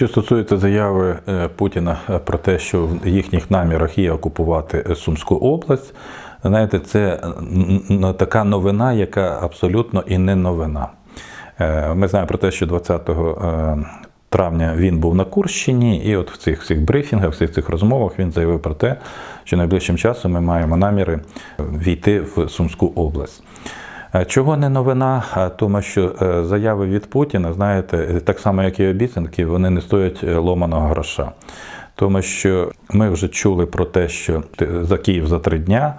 Що стосується заяви е, Путіна е, про те, що в їхніх намірах є окупувати е, Сумську область, знаєте, це така новина, яка абсолютно і не новина. Ми знаємо про те, що 20 е, травня він був на Курщині, і от в цих всіх брифінгах, в цих цих розмовах він заявив про те, що найближчим часом ми маємо наміри війти в Сумську область. Е, Чого не новина? А Тому що е, заяви від Путіна, знаєте, так само як і обіцянки, вони не стоять е, ломаного гроша. Тому що ми вже чули про те, що за Київ за три дня.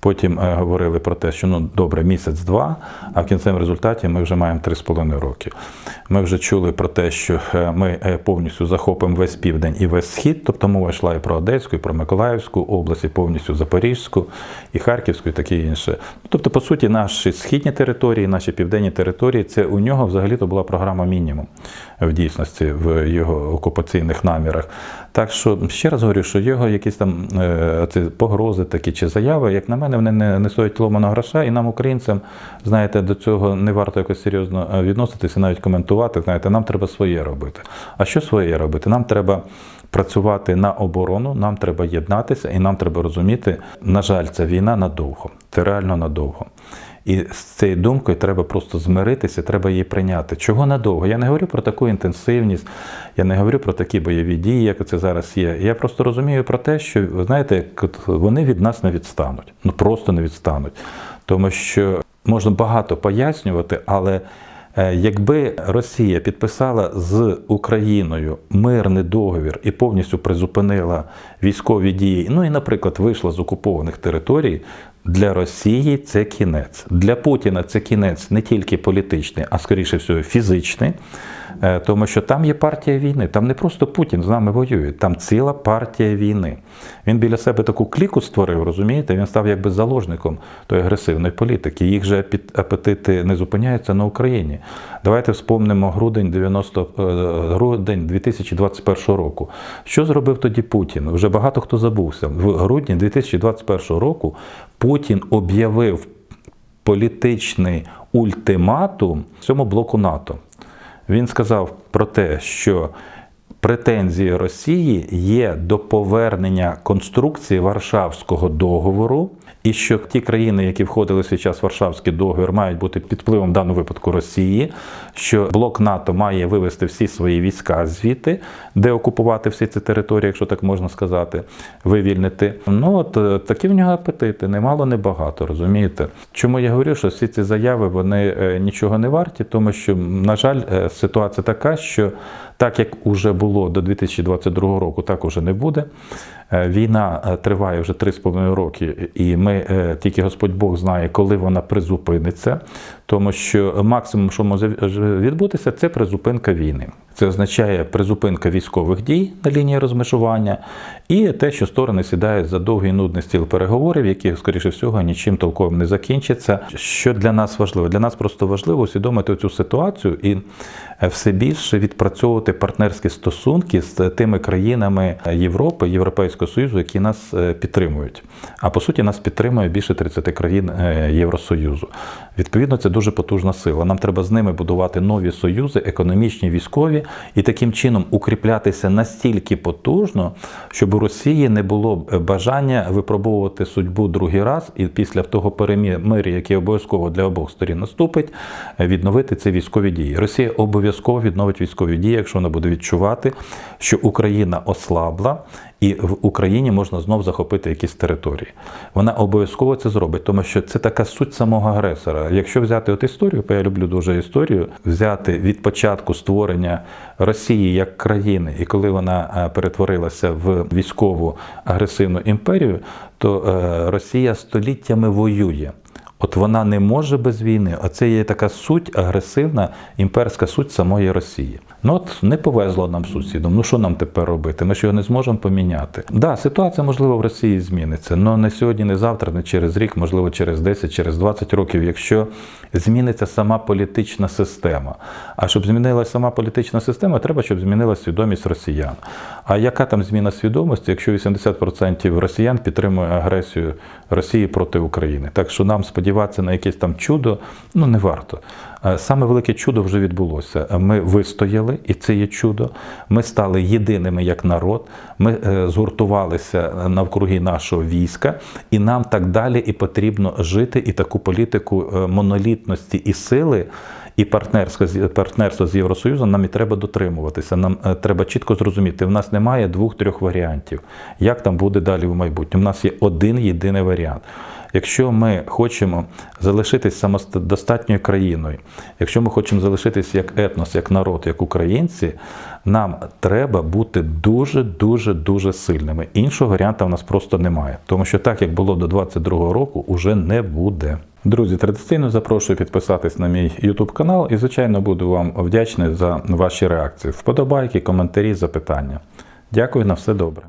Потім е, говорили про те, що ну добре, місяць-два, а в кінцевому результаті ми вже маємо три з половиною роки. Ми вже чули про те, що е, ми е, повністю захопимо весь південь і весь схід, тобто мова йшла і про Одеську, і про Миколаївську область, і повністю Запорізьку, і Харківську, і таке інше. Тобто, по суті, наші східні території, наші південні території, це у нього взагалі то була програма мінімум в дійсності в його окупаційних намірах. Так що ще раз говорю, що його якісь там ці погрози такі чи заяви, як на мене, вони не, не стоять ломаного гроша, і нам, українцям, знаєте, до цього не варто якось серйозно е, відноситися, навіть коментувати. Знаєте, нам треба своє робити. А що своє робити? Нам треба працювати на оборону, нам треба єднатися, і нам треба розуміти, на жаль, ця війна надовго, це реально надовго. І з цією думкою треба просто змиритися, треба її прийняти. Чого надовго? Я не говорю про таку інтенсивність, я не говорю про такі бойові дії, як це зараз є. Я просто розумію про те, що ви знаєте, вони від нас не відстануть. Ну просто не відстануть. Тому що можна багато пояснювати, але якби Росія підписала з Україною мирний договір і повністю призупинила військові дії, ну і, наприклад, вийшла з окупованих територій, для Росії це кінець. Для Путіна це кінець не тільки політичний, а скоріше всього фізичний. Е, Тому що там є партія війни. Там не просто Путін з нами воює, там ціла партія війни. Він біля себе таку кліку створив, розумієте? Він став якби заложником тої агресивної політики. Їх же апет- апетити не зупиняються на Україні. Давайте вспомнимо грудень 90, е, грудень 2021 року. Що зробив тоді Путін? Вже багато хто забувся. В грудні 2021 року Путін об'явив політичний ультиматум цьому блоку НАТО. Він сказав про те, що претензії Росії є до повернення конструкції Варшавського договору, і що ті країни, які входили в свій час в Варшавський договір, мають бути під впливом в даному випадку Росії, що блок НАТО має вивести всі свої війська звідти, де окупувати всі ці території, якщо так можна сказати, вивільнити. Ну от е, такі в нього апетити, немало, не багато, розумієте? Чому я говорю, що всі ці заяви вони е, нічого не варті, тому що, на жаль, е, ситуація така, що так як уже було до 2022 року, так уже не буде. Е, Війна е, триває вже 3,5 роки, і ми е, тільки Господь Бог знає, коли вона призупиниться, тому що максимум, що може відбутися, це призупинка війни. Це означає призупинка військових дій на лінії розмежування і те, що сторони сідають за довгий нудний стіл переговорів, які, скоріше всього, нічим толковим не закінчаться. Що для нас важливо? Для нас просто важливо усвідомити цю ситуацію і все більше відпрацьовувати партнерські стосунки з тими країнами Європи, Європейського Союзу, які нас е, підтримують. А по суті, нас підтримує більше 30 країн е, Євросоюзу. Відповідно, це дуже потужна сила. Нам треба з ними будувати нові союзи, економічні, військові, і таким чином укріплятися настільки потужно, щоб у Росії не було е, бажання випробовувати судьбу другий раз, і після того перемир'я, яке обов'язково для обох сторін наступить, е, відновити ці військові дії. Росія обов'язково відновить військові дії, якщо вона буде відчувати, що Україна ослабла. І в Україні можна знов захопити якісь території. Вона обов'язково це зробить, тому що це така суть самого агресора. Якщо взяти от історію, бо я люблю дуже історію, взяти від початку створення Росії як країни, і коли вона е, перетворилася в військову агресивну імперію, то е, Росія століттями воює. От вона не може без війни. Оце є така суть агресивна імперська суть самої Росії. Ну от не повезло нам сусідам. Ну що нам тепер робити? Ми ж його не зможемо поміняти. Да, ситуація можливо в Росії зміниться, але не сьогодні, не завтра, не через рік, можливо, через 10, через 20 років, якщо зміниться сама політична система. А щоб змінилася сама політична система, треба, щоб змінилася свідомість росіян. А яка там зміна свідомості, якщо 80% росіян підтримує агресію Росії проти України? Так що нам сподіватися на якесь там чудо ну не варто. Е, Саме велике чудо вже відбулося. Е, Ми вистояли, і це є чудо. Ми стали єдиними як народ. Ми е, згуртувалися навкруги нашого війська, і нам так далі і потрібно жити і таку політику монолітності і сили. І партнерство партнерство з Євросоюзом нам і треба дотримуватися. Нам е, треба чітко зрозуміти, в нас немає двох-трьох варіантів, як там буде далі в майбутньому. У нас є один єдиний варіант. Якщо ми хочемо залишитись самодостатньою країною, якщо ми хочемо залишитись як етнос, як народ, як українці, нам треба бути дуже, дуже, дуже сильними. Іншого варіанту в нас просто немає. Тому що так, як було до 22-го року, уже не буде. Друзі, традиційно запрошую підписатись на мій YouTube канал і, звичайно, буду вам вдячний за ваші реакції, вподобайки, коментарі, запитання. Дякую на все добре.